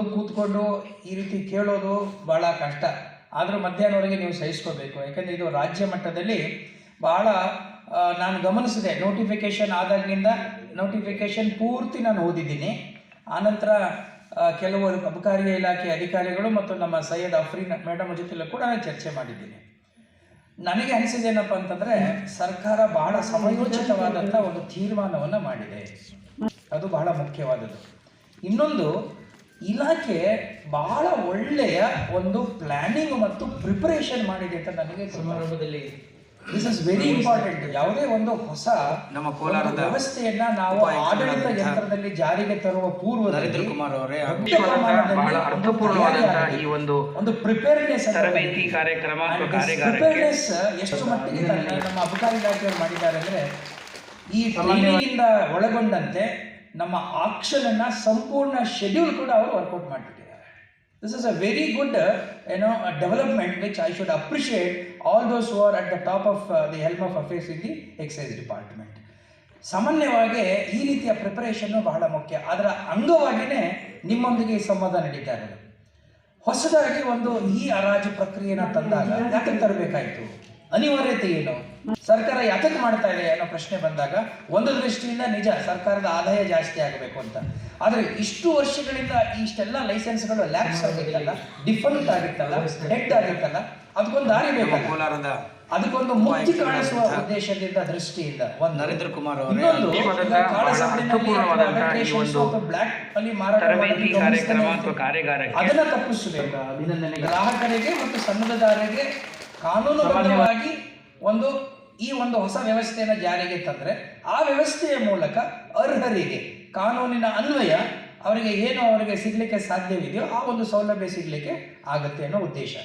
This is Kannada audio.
ಮುಂದೆ ಕೂತ್ಕೊಂಡು ಈ ರೀತಿ ಕೇಳೋದು ಭಾಳ ಕಷ್ಟ. ಆದರೂ ಮಧ್ಯಾಹ್ನವರೆಗೆ ನೀವು ಸಹಿಸ್ಕೋಬೇಕು. ಯಾಕಂದರೆ ಇದು ರಾಜ್ಯ ಮಟ್ಟದಲ್ಲಿ ಭಾಳ ನಾನು ಗಮನಿಸಿದೆ. ನೋಟಿಫಿಕೇಶನ್ ಆದಾಗಿನಿಂದ ನೋಟಿಫಿಕೇಶನ್ ಪೂರ್ತಿ ನಾನು ಓದಿದ್ದೀನಿ. ಆನಂತರ ಕೆಲವು ಅಬಕಾರಿ ಇಲಾಖೆ ಅಧಿಕಾರಿಗಳು ಮತ್ತು ನಮ್ಮ ಸೈಯದ್ ಅಫ್ರೀನ್ ಮೇಡಮ್ ಜೊತೆಲೂ ಕೂಡ ಚರ್ಚೆ ಮಾಡಿದ್ದೀನಿ. ನನಗೆ ಅನಿಸಿದೇನಪ್ಪ ಅಂತಂದರೆ, ಸರ್ಕಾರ ಬಹಳ ಸಮಯೋಚಿತವಾದಂಥ ಒಂದು ತೀರ್ಮಾನವನ್ನು ಮಾಡಿದೆ. ಅದು ಬಹಳ ಮುಖ್ಯವಾದದ್ದು. ಇನ್ನೊಂದು ಇಲಾಖೆ ಬಹಳ ಒಳ್ಳೆಯ ಒಂದು ಪ್ಲಾನಿಂಗ್ ಮತ್ತು ಪ್ರಿಪರೇಷನ್ ಮಾಡಿದೆ ಅಂತ ನನಗೆ ಸಮಾರಂಭದಲ್ಲಿ ದಿಸ್ ಇಸ್ ವೆರಿ ಇಂಪಾರ್ಟೆಂಟ್ ಯಾವುದೇ ಒಂದು ಹೊಸ ನಮ್ಮ ಕೋಲಾರದ ವ್ಯವಸ್ಥೆಯನ್ನ ನಾವು ಆಡಳಿತ ಯಂತ್ರದಲ್ಲಿ ಜಾರಿಗೆ ತರುವ ಪೂರ್ವ ನರೇಂದ್ರ ಕುಮಾರ್ ಅವರೇ ಬಹಳ ಅರ್ಥಪೂರ್ಣವಾದಂತಹ ಈ ಒಂದು ಒಂದು ಪ್ರಿಪೇರ್ನೆಸ್ ತರಬೇತಿ ಕಾರ್ಯಕ್ರಮ ಪ್ರಿಪೇರ್ನೆಸ್ ಎಷ್ಟು ಮಟ್ಟಿಗೆ ನಮ್ಮ ಅಬಕಾರಿ ಇಲಾಖೆಯವರು ಮಾಡಿದ್ದಾರೆ ಅಂದ್ರೆ ಈ ಇಂದ ಒಳಗೊಂಡಂತೆ ನಮ್ಮ ಆಕ್ಷನ್ ಅನ್ನ ಸಂಪೂರ್ಣ ಶೆಡ್ಯೂಲ್ ಕೂಡ ಅವರು ವರ್ಕೌಟ್ ಮಾಡಿಬಿಟ್ಟಿದ್ದಾರೆ. This is a very good ಏನೋ development which I should appreciate all those are at the top of the help of affairs in the excise department ಸಾಮಾನ್ಯವಾಗಿ ಈ ರೀತಿಯ ಪ್ರಿಪರೇಷನ್ನು ಬಹಳ ಮುಖ್ಯ. ಅದರ ಅಂಗವಾಗಿಯೇ ನಿಮ್ಮೊಂದಿಗೆ ಈ ಸಂವಾದ ನಡೀತಾ ಇರೋದು. ಹೊಸದಾಗಿ ಒಂದು ಈ ಹರಾಜು ಪ್ರಕ್ರಿಯೆನ ತಂದಾಗ ಯಾಕೆ ತರಬೇಕಾಯ್ತು? ಅನಿವಾರ್ಯತೆ ಏನು? ಸರ್ಕಾರ ಯಾತಕ್ಕೆ ಮಾಡ್ತಾ ಇದೆ ಅನ್ನೋ ಪ್ರಶ್ನೆ ಬಂದಾಗ ಒಂದು ದೃಷ್ಟಿಯಿಂದ ನಿಜ ಸರ್ಕಾರದ ಆದಾಯ ಜಾಸ್ತಿ ಆಗಬೇಕು ಅಂತ. ಆದರೆ ಇಷ್ಟು ವರ್ಷಗಳಿಂದ ಇಷ್ಟೆಲ್ಲ ಲೈಸೆನ್ಸ್ಗಳು ಲ್ಯಾಪ್ಸ್ ಆಗಿತ್ತಲ್ಲ ಡಿಫರೆಂಟ್ ಆಗಿತ್ತಲ್ಲ ಡೆಡ್ ಆಗಿತ್ತಲ್ಲ ಅದಕ್ಕೊಂದು ದಾರಿ ಬೇಕು ಕೋಲಾರದ ಅದಕ್ಕೊಂದು ಮುಕ್ತಿ ಕಾಣಿಸುವ ಉದ್ದೇಶದಿಂದ ದೃಷ್ಟಿಯಿಂದ ಒಂದು. ನರೇಂದ್ರ ಕುಮಾರ್ ಬ್ಲಾಕ್ ಅಲ್ಲಿ ಮಾರಾಟ ಅದನ್ನ ತಪ್ಪಿಸಬೇಕು. ಗ್ರಾಹಕರಿಗೆ ಮತ್ತು ಸನ್ನದದಾರರಿಗೆ ಕಾನೂನುಬದ್ಧವಾಗಿ ಒಂದು, ಈ ಒಂದು ಹೊಸ ವ್ಯವಸ್ಥೆಯನ್ನು ಜಾರಿಗೆ ತಂದ್ರೆ, ಆ ವ್ಯವಸ್ಥೆಯ ಮೂಲಕ ಅರ್ಹರಿಗೆ ಕಾನೂನಿನ ಅನ್ವಯ ಅವರಿಗೆ ಏನು ಅವರಿಗೆ ಸಿಗಲಿಕ್ಕೆ ಸಾಧ್ಯವಿದೆಯೋ ಆ ಒಂದು ಸೌಲಭ್ಯ ಸಿಗಲಿಕ್ಕೆ ಆಗುತ್ತೆ ಅನ್ನೋ ಉದ್ದೇಶ.